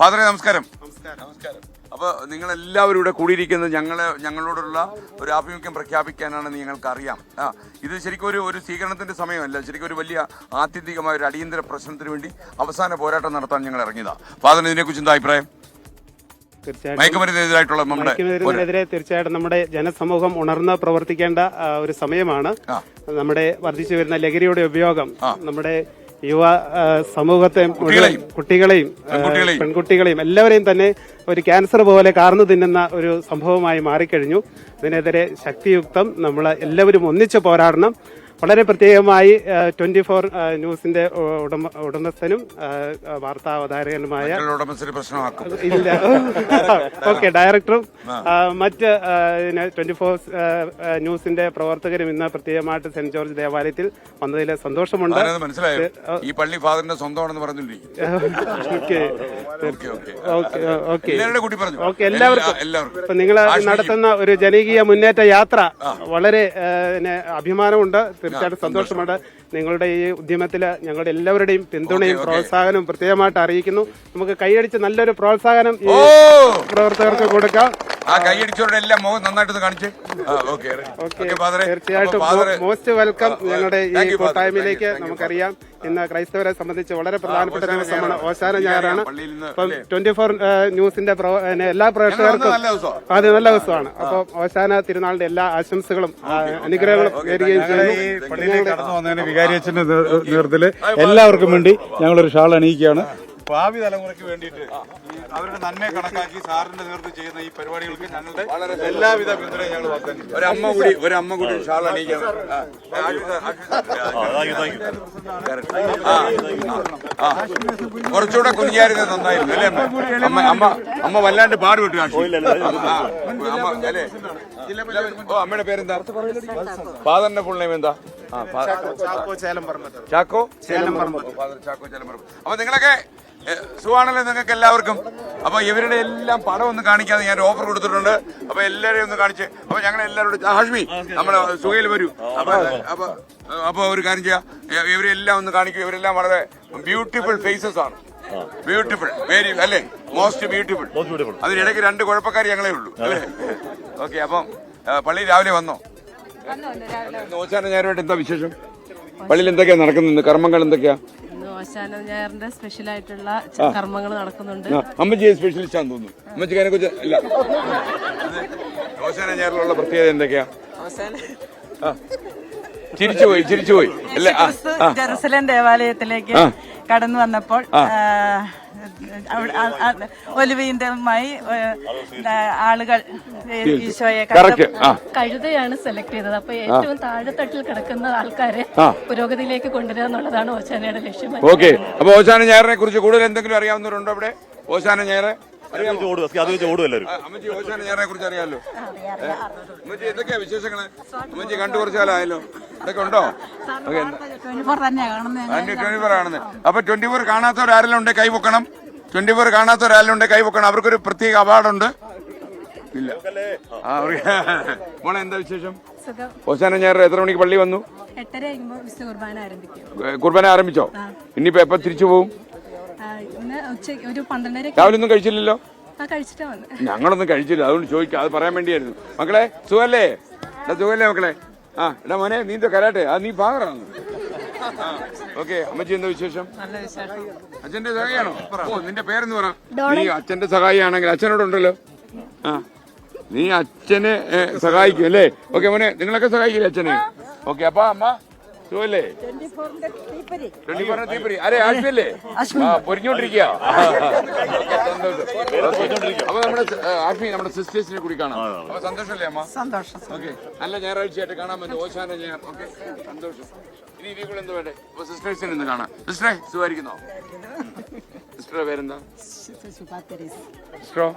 ഫാദറെ നമസ്കാരം. നമസ്കാരം അപ്പൊ നിങ്ങൾ എല്ലാവരും ഇവിടെ കൂടിയിരിക്കുന്നത് ഞങ്ങളെ ഞങ്ങളോടുള്ള ഒരു ആഭിമുഖ്യം പ്രഖ്യാപിക്കാനാണെന്ന് ഞങ്ങൾക്ക് അറിയാം ആ ഇത് ശരിക്കും ഒരു ഒരു സ്വീകരണത്തിന്റെ സമയമല്ല. ശരിക്കും ഒരു വലിയ ആത്യന്തികമായ ഒരു അടിയന്തര പ്രശ്നത്തിന് വേണ്ടി അവസാന പോരാട്ടം നടത്താൻ ഞങ്ങൾ ഇറങ്ങിയതാ. ഫാദറിന് ഇതിനെക്കുറിച്ച് എന്താ അഭിപ്രായം? മയക്കുമരുന്നിനെതിരെ തീർച്ചയായിട്ടും നമ്മുടെ ജനസമൂഹം ഉണർന്ന് പ്രവർത്തിക്കേണ്ട ഒരു സമയമാണ്. നമ്മുടെ വർദ്ധിച്ചു വരുന്ന ലഹരിയുടെ ഉപയോഗം നമ്മുടെ യുവ സമൂഹത്തെയും കുട്ടികളെയും. കുട്ടികളെയും പെൺകുട്ടികളെയും. പെൺകുട്ടികളെയും എല്ലാവരെയും തന്നെ ഒരു ക്യാൻസർ പോലെ കാർന്നു തിന്നുന്ന ഒരു സംഭവമായി മാറിക്കഴിഞ്ഞു ഇതിനെതിരെ ശക്തിയുക്തം നമ്മൾ എല്ലാവരും ഒന്നിച്ച് പോരാടണം വളരെ പ്രത്യേകമായി ട്വന്റി ഫോർ ന്യൂസിന്റെ ഉടമ ഉടമസ്ഥനും വാർത്താ അവതാരകനുമായ ഇല്ല. ഓക്കെ ഡയറക്ടറും മറ്റ് ട്വന്റി ഫോർ ന്യൂസിന്റെ പ്രവർത്തകരും ഇന്ന് പ്രത്യേകമായിട്ട് സെന്റ് ജോർജ് ദേവാലയത്തിൽ വന്നതിൽ സന്തോഷമുണ്ട്. ഈ പള്ളി ഫാദറിന്റെ സ്വന്തമാണെന്ന് ഓക്കെ. എല്ലാവർക്കും. എല്ലാ- നിങ്ങൾ നടത്തുന്ന ഒരു ജനകീയ മുന്നേറ്റ യാത്ര വളരെ അഭിമാനമുണ്ട്. തീർച്ചയായിട്ടും സന്തോഷമുണ്ട് നിങ്ങളുടെ ഈ ഉദ്യമത്തിൽ ഞങ്ങളുടെ എല്ലാവരുടെയും പിന്തുണയും പ്രോത്സാഹനവും പ്രത്യേകമായിട്ട് അറിയിക്കുന്നു. നമുക്ക് കൈയടിച്ച് നല്ലൊരു പ്രോത്സാഹനം ഈ പ്രവർത്തകർക്ക് കൊടുക്കാം. ആ കൈയടിച്ചവരുടെ എല്ലാം മുഖം നന്നായിട്ട് കാണിച്ച്. തീർച്ചയായിട്ടും മോസ്റ്റ് വെൽക്കം ഞങ്ങളുടെ ഈ കൂട്ടായ്മയിലേക്ക് നമുക്കറിയാം. ഇന്ന് ക്രൈസ്തവരെ സംബന്ധിച്ച് വളരെ പ്രധാനപ്പെട്ട ദിവസമാണ്. ഓശാന ഞായറാണ്. അപ്പം ട്വന്റി ഫോർ ന്യൂസിന്റെ എല്ലാ പ്രേക്ഷകർക്കും അത് നല്ല ദിവസമാണ്. അപ്പൊ ഓശാന തിരുനാളിന്റെ എല്ലാ ആശംസകളും അനുഗ്രഹങ്ങളും നേരുകയും ചെയ്യുന്നു. കടന്നു വന്നതിന് നേതൃത്വത്തിൽ എല്ലാവർക്കും വേണ്ടി ഞങ്ങളൊരു ഷാൾ അണിയിക്കുകയാണ്. ഭാവി തലമുറയ്ക്ക് വേണ്ടിയിട്ട് അവരുടെ നന്മയെ കണക്കാക്കി സാറിന്റെ നേതൃത്വം ചെയ്യുന്ന ഈ പരിപാടികൾക്ക് ഞങ്ങളുടെ എല്ലാവിധ പിന്തുണയും ഞങ്ങൾ വാഗ്ദാനം. ഒരമ്മ കൂടി ഒരമ്മ കൂടി ഷാൾ അണിയിക്കാം. കുറച്ചുകൂടെ കുനിഞ്ഞായിരുന്നത് നന്നായിരുന്നു അല്ലേ അമ്മ അമ്മ അമ്മ വല്ലാണ്ട് പാടുപെട്ടു ഓ അമ്മയുടെ പേരെന്താ? ഫാദറിന്റെ ഫുൾ നെയിം എന്താ? ചാക്കോ ചേലം ചാക്കോ? ഫാദർ ചാക്കോ ചേലം അപ്പൊ നിങ്ങളൊക്കെ സുഖാണല്ലോ നിങ്ങൾക്ക് എല്ലാവർക്കും. അപ്പൊ ഇവരുടെ എല്ലാം പടം ഒന്ന് കാണിക്കാതെ ഞാൻ ഓഫർ കൊടുത്തിട്ടുണ്ട്. അപ്പൊ എല്ലാരെയും ഒന്ന് കാണിച്ച് അപ്പൊ ഞങ്ങൾ എല്ലാവരോടും ഹാഷ്മി നമ്മുടെ സുഖയിൽ വരൂ. അപ്പൊ അപ്പൊ അപ്പൊ ഒരു കാര്യം ചെയ്യാം. ഇവരെല്ലാം ഒന്ന് കാണിക്കും. ഇവരെല്ലാം വളരെ ബ്യൂട്ടിഫുൾ ഫേസസ് ആണ്. ബ്യൂട്ടിഫുൾ വെരി അല്ലേ? മോസ്റ്റ് ബ്യൂട്ടിഫുൾ അതിനിടയ്ക്ക് രണ്ട് കുഴപ്പക്കാർ ഞങ്ങളെ ഉള്ളൂ. അല്ലേ? ഓക്കെ അപ്പം പള്ളി രാവിലെ വന്നോ? നോച്ചാന ഞാനുമായിട്ട് എന്താ വിശേഷം? പള്ളിയിൽ എന്തൊക്കെയാ നടക്കുന്നുണ്ട്? കർമ്മങ്ങൾ എന്തൊക്കെയാ? ഓശാന ഞായറിന്റെ സ്പെഷ്യൽ ആയിട്ടുള്ള കർമ്മങ്ങൾ നടക്കുന്നുണ്ട്. അമ്മച്ചി സ്പെഷ്യലിസ്റ്റ് ആണെന്ന് തോന്നുന്നു. അമ്മച്ചിക്ക് അതിനെ കുറിച്ച് ഇല്ല അവസാന ഞായറിലുള്ള പ്രത്യേകത എന്തൊക്കെയാ. ചിരിച്ചുപോയി ചിരിച്ചുപോയി. അല്ല? ജെറുസലേം ദേവാലയത്തിലേക്ക് കടന്നു വന്നപ്പോൾ ഒലിവിന്റെമായി ആളുകൾ ഈശോയെ കറക്റ്റ്. കഴുതയാണ് സെലക്ട് ചെയ്തത്. അപ്പൊ ഏറ്റവും താഴെത്തട്ടിൽ കിടക്കുന്ന ആൾക്കാരെ. പുരോഗതിയിലേക്ക് കൊണ്ടുവരിക എന്നുള്ളതാണ് ഓശാനയുടെ ലക്ഷ്യം. ഓക്കെ. അപ്പൊ ഓശാന ഞായറിനെ കുറിച്ച് കൂടുതൽ എന്തെങ്കിലും അറിയാവുന്നവരുണ്ടോ അവിടെ? ഓശാന ഞായറ്? അമ്മച്ചി ഓശാന കുറിച്ച് അറിയാമല്ലോ. അമ്മച്ചി എന്തൊക്കെയാ വിശേഷങ്ങൾ? അമ്മച്ചി കണ്ടു ഇതൊക്കെ ഉണ്ടോ? ഓക്കെ ട്വന്റി ട്വന്റി ഫോർ ആണെന്ന് അപ്പൊ ട്വന്റി ഫോർ കാണാത്തവരാരെല്ലാം ഉണ്ട്? കൈ പൊക്കണം. ട്വന്റി ഫോർ കാണാത്തവരാരെല്ലാം ഉണ്ട്? കൈ പൊക്കണം. അവർക്കൊരു പ്രത്യേക അവാർഡുണ്ട്. ഇല്ല. മോളെ എന്താ വിശേഷം? ഓശാന ഞായർ എത്ര മണിക്ക് പള്ളി വന്നു? കുർബാന ആരംഭിച്ചോ? ഇനിയിപ്പോ എപ്പോ തിരിച്ചു പോകും ഇന്ന് ഉച്ച ഒരു പന്ത്രണ്ടര രാവിലെ ഒന്നും കഴിച്ചില്ലല്ലോ? ആ കഴിച്ചിട്ടാ വന്ന്. ഞങ്ങളൊന്നും കഴിച്ചില്ല. അതുകൊണ്ട് ചോദിക്കാം അത് പറയാൻ വേണ്ടിയായിരുന്നു. മക്കളെ സുഖല്ലേ? എടാ സുഖല്ലേ മക്കളെ? ആ എടാ മോനെ നീ എന്താ കരാട്ടെ? അത് നീ പാകറാന്ന് ഓക്കെ അമ്മച്ചി എന്താ വിശേഷം? അച്ഛന്റെ സഹായിയാണോ? ഓ നിന്റെ പേരെന്ന് പറ? നീ അച്ഛന്റെ സഹായിയാണെങ്കിൽ അച്ഛനോടുണ്ടല്ലോ. ആ നീ അച്ഛനെ സഹായിക്കും അല്ലേ? ഓക്കെ മോനെ നിങ്ങളൊക്കെ സഹായിക്കില്ലേ അച്ഛനെ? ഓക്കെ അപ്പാ അമ്മ. സുഖല്ലേ ട്വന്റി ഫോറിന്റെ തീപ്പരി. അരെ ആഷ്മല്ലേ ആ പൊരിഞ്ഞോണ്ടിരിക്കുക അപ്പൊ നമ്മുടെ ഏ, ആഷ്മി നമ്മുടെ സിസ്റ്റേഴ്സിനെ കൂടി കാണാം. അപ്പൊ സന്തോഷമല്ലേ അമ്മ? സന്തോഷം. ഓക്കെ. നല്ല ഞായറാഴ്ചയായിട്ട് കാണാൻ പറ്റും. ഓശാന ഞാൻ ഓക്കെ. സന്തോഷം. ഇനി ഇതിൽ എന്ത് വേണ്ടേ? അപ്പൊ സിസ്റ്റേഴ്സിനെ ഒന്ന് കാണാം. സിസ്റ്ററെ സുഖമായിരിക്കുന്നോ? സിസ്റ്ററുടെ പേരെന്താ? സിസ്റ്ററോ?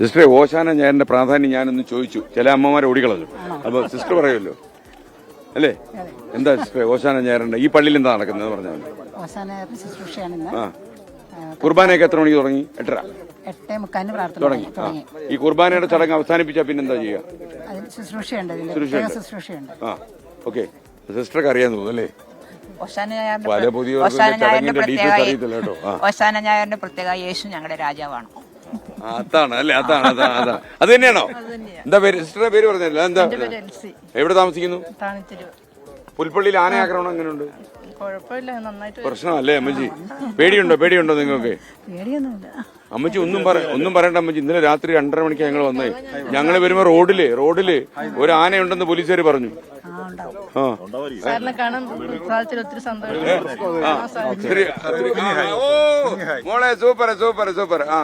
സിസ്റ്ററെ ഓശാന ഞായറിന്റെ പ്രാധാന്യം ഞാനൊന്ന് ചോദിച്ചു. ചില അമ്മമാരെ ഓടിക്കളഞ്ഞു. അപ്പൊ സിസ്റ്റർ പറയുമല്ലോ. അല്ലേ? എന്താ ഓശാന ഞായറുണ്ട് ഈ പള്ളിയിൽ എന്താ നടക്കുന്നത് പറഞ്ഞാൽ ആ. കുർബാനയൊക്കെ എത്ര മണിക്ക് തുടങ്ങി? എട്ടര. തുടങ്ങി. ആ. ഈ കുർബാനയുടെ ചടങ്ങ് അവസാനിപ്പിച്ചാൽ പിന്നെന്താ ചെയ്യുക? ശുശ്രൂഷയുണ്ട് ആ. ഓക്കെ. സിസ്റ്റർക്ക് അറിയാൻ തോന്നുന്നു അല്ലേ? ഓശാന ഞായറിന്റെ പല പ്ര- പുതിയവർക്കും ഓശാന ചടങ്ങിന്റെ പ്രത്യേക അറിയത്തില്ല കേട്ടോ. ആ. ഓശാന ഞായറിന്റെ പ്രത്യേക യേശു ഞങ്ങളുടെ രാജാവാണ്. അതാണ് അല്ലേ? അതാണ് അതാണ് അതാണ്. അത് തന്നെയാണോ? എന്താ പേര്? സിസ്റ്ററുടെ പേര് പറഞ്ഞല്ലോ എന്താ? എവിടെ താമസിക്കുന്നു? പുൽപ്പള്ളിയിൽ പുൽപ്പള്ളിയിൽ ആനയാക്രമണം എങ്ങനെയുണ്ട് പ്രശ്നമല്ലേ അമ്മച്ചി? പേടിയുണ്ടോ? പേടിയുണ്ടോ നിങ്ങൾക്ക് അമ്മച്ചി ഒന്നും പറ ഒന്നും പറയണ്ട അമ്മച്ചി. ഇന്നലെ രാത്രി രണ്ടര മണിക്ക് ഞങ്ങൾ വന്നേ. ഞങ്ങൾ വരുമ്പോ റോഡിൽ റോഡിൽ ഒരു ആനയുണ്ടെന്ന് പോലീസുകാർ പറഞ്ഞു. ഒത്തിരി മോളെ സൂപ്പർ സൂപ്പർ സൂപ്പർ ആ.